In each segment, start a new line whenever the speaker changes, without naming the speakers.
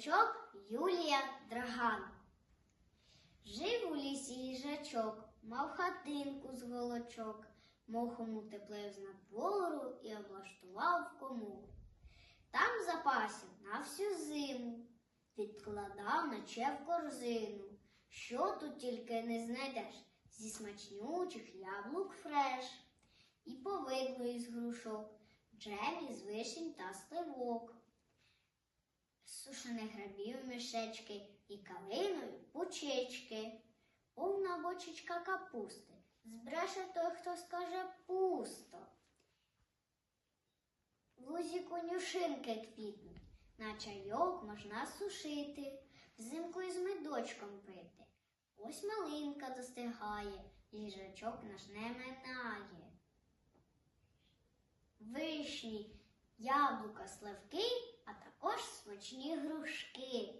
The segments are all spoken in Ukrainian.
Їжачок Юлія Драган. Жив у лісі їжачок, мав хатинку з голочок, мохому теплив з надвору і облаштував комору. Там запасів на всю зиму, відкладав наче в корзину. Що тут тільки не знайдеш зі смачнючих яблук фреш, і повидло із грушок, джем із вишень та сливок сушених грибів мішечки і калиною пучечки, повна бочечка капусти. Збреше той, хто скаже пусто. В лузі конюшинки квітнуть, на чайок можна сушити, взимку із медочком пити. Ось малинка достигає, їжачок наш не минає. Вишні, яблука, сливки, смачні грушки.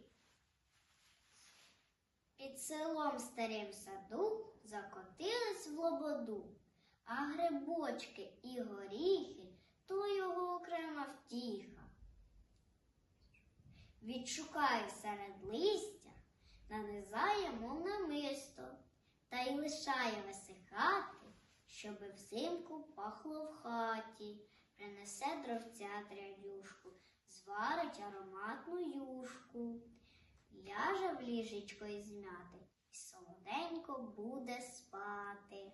Під селом старим саду закотились в лободу, а грибочки і горіхи то його окрема втіха. Відшукає серед листя, нанизає, мов намисто, та й лишає висихати, щоби взимку пахло в хаті принесе дровця трядюшку, зварить ароматну юшку, ляже в ліжечко із м'яти і солоденько буде спати.